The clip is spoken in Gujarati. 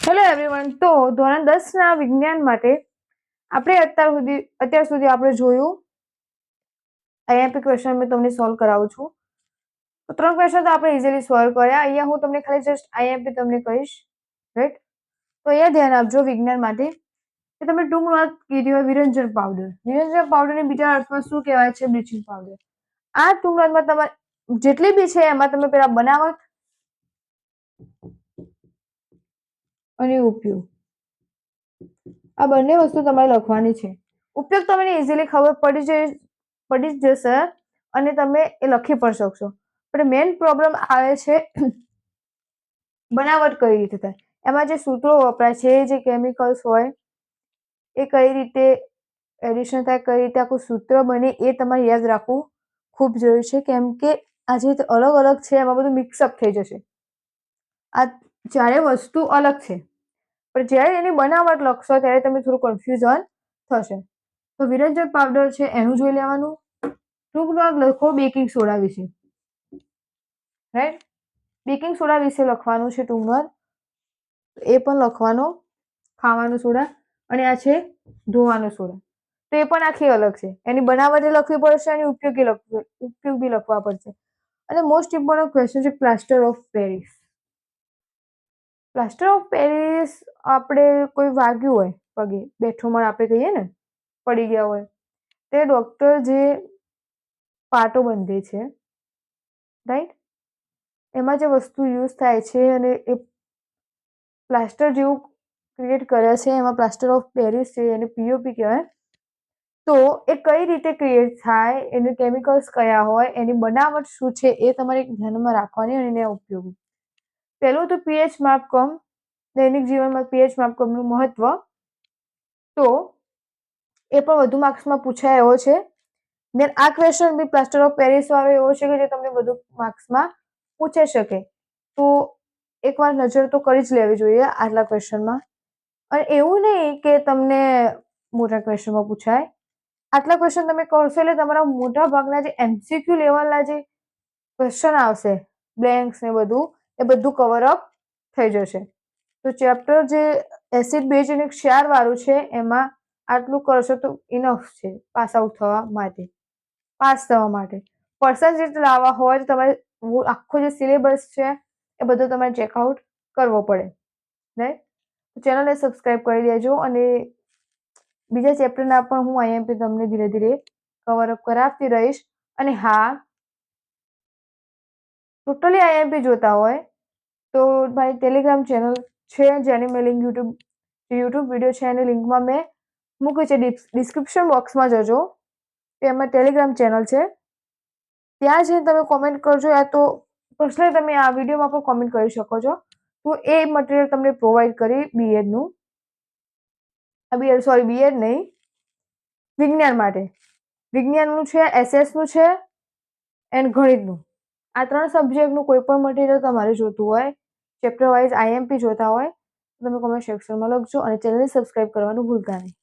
હેલો એવરીવન તો ધોરણ દસ ના વિજ્ઞાન માટે આપણે અત્યાર સુધી અત્યાર સુધી આપણે જોયું આઈએમપી ક્વેશ્ચન મેં તમને સોલ્વ કરાવું છું. તો ત્રણ ક્વેશ્ચન તો આપણે ઇઝીલી સોલ્વ કર્યા. અહીંયા હું તમને ખાલી જસ્ટ આઈએમપી તમને કહીશ રાઈટ તો અહીંયા ધ્યાન આપજો વિજ્ઞાન માટે કે તમે ટૂંક વાત કીધી હોય વિરંજન પાવડર વિરંજન પાવડરને બીજા અર્થમાં શું કહેવાય છે? બ્લીચિંગ પાવડર આ ટૂંક તમારે જેટલી બી છે એમાં તમે પેલા બનાવટ અને ઉપયોગ. આ બંને વસ્તુ તમારે લખવાની છે. ઉપયોગ તમને ઇઝીલી ખબર પડી જઈ, પડી જ જશે અને તમે એ લખી પણ શકશો. પણ મેઇન પ્રોબ્લેમ આવે છે બનાવટ કઈ રીતે થાય? એમાં જે સૂત્રો વપરાય છે, જે કેમિકલ્સ હોય, એ કઈ રીતે એડિશન થાય, કઈ રીતે આખું સૂત્ર બને, એ તમારે યાદ રાખવું ખૂબ જરૂરી છે. કેમ કે આ જે અલગ અલગ છે એમાં બધું મિક્સઅપ થઈ જશે. આ ચારે વસ્તુ અલગ છે. પણ જ્યારે એની બનાવટ લખશો, ત્યારે તમે થોડું કન્ફ્યુઝન થશે. તો વિરંજન પાવડર છે, એનું જોઈ લેવાનું. ટૂંકમાં લખો બેકિંગ સોડા વિશે. રાઈટ બેકિંગ સોડા વિશે લખવાનું છે ટૂંકમાં. એ પણ લખવાનો, ખાવાનું સોડા અને આ છે ધોવાનું સોડા તો એ પણ આખી અલગ છે. એની બનાવટ લખવી પડશે અને ઉપયોગી લખવી, ઉપયોગ બી લખવા પડશે. અને મોસ્ટ ઇમ્પોર્ટન્ટ ક્વેશ્ચન છે plaster of Paris plaster of Paris આપણે કોઈ વાગ્યું હોય, પગે. બેઠોમાં આપણે કહીએ ને, પડી ગયા હોય. તે ડૉક્ટર જે પાટો બંધે છે રાઈટ એમાં જે વસ્તુ યુઝ થાય છે અને એ પ્લાસ્ટર જેવું ક્રિએટ કરે છે, એમાં પ્લાસ્ટર ઓફ પેરિસ છે, એને પીઓપી કહેવાય. તો એ કઈ રીતે ક્રિએટ થાય, એને કેમિકલ્સ કયા હોય, એની બનાવટ શું છે, એ તમારે ધ્યાનમાં રાખવાની અને એને ઉપયોગી પહેલું તો પીએચ માપકમ, દૈનિક જીવનમાં પીએચ માપકમનું મહત્વ. તો એ પણ વધુ માર્ક્સમાં પૂછાય એવો છે. દેન આ question B plaster of Paris વાળો એવો છે કે જે તમને વધુ માર્ક્સમાં પૂછાઈ શકે. તો એકવાર નજર તો કરી જ લેવી જોઈએ આટલા ક્વેશ્ચનમાં અને એવું નહીં કે તમને મોટા ક્વેશ્ચનમાં પૂછાય. આટલા ક્વેશ્ચન તમે કરશો એટલે તમારા મોટા ભાગના જે એમસીક્યુ લેવલના જે ક્વેશ્ચન આવશે બ્લેન્ક્સ ને બધું એ બધું કવર અપ થઈ જશે. તો ચેપ્ટર જે એસિડ બેઝ અને ક્ષાર વાળું છે, એમાં આટલું કરશો તો ઇનફ છે પાસ આઉટ થવા માટે. પાસ થવા માટે. પર્સન્ટેજ લાવવા હોય તો તમારે આખો જે સિલેબસ છે, એ બધો તમારે ચેકઆઉટ કરવો પડે. રાઈટ ચેનલને સબસ્ક્રાઈબ કરી દેજો અને બીજા ચેપ્ટરના પણ હું આઈએમપી તમને ધીરે ધીરે કવર અપ કરાવતી રહીશ. અને હા ટોટલી આઈએમપી જોતા હોય તો મારી ટેલિગ્રામ ચેનલ છે, જેની મેં લિંક યુટ્યુબ યુટ્યુબ વીડિયો છે, એની લિંકમાં મેં મૂકી છે. ડિસ્ક્રિપ્શન બોક્સમાં જજો. એમાં ટેલિગ્રામ ચેનલ છે. ત્યાં જઈને તમે કોમેન્ટ કરજો યા તો પર્સનલી તમે આ વિડીયોમાં પણ કોમેન્ટ કરી શકો છો. તો એ મટીરિયલ તમને પ્રોવાઈડ કરી બીએડનું બીએડ સોરી બીએડ નહીં. વિજ્ઞાન માટે. વિજ્ઞાનનું છે એસએસનું છે એન્ડ ગણિતનું. આ ત્રણ સબ્જેક્ટનું કોઈ પણ મટીરિયલ તમારે જોતું હોય ચેપ્ટર વાઇઝ આઈએમપી જોતા હોય, તો તમે કોમેન્ટ સેક્શનમાં લખજો અને ચેનલને સબસ્ક્રાઈબ કરવાનું ભૂલતા નહીં.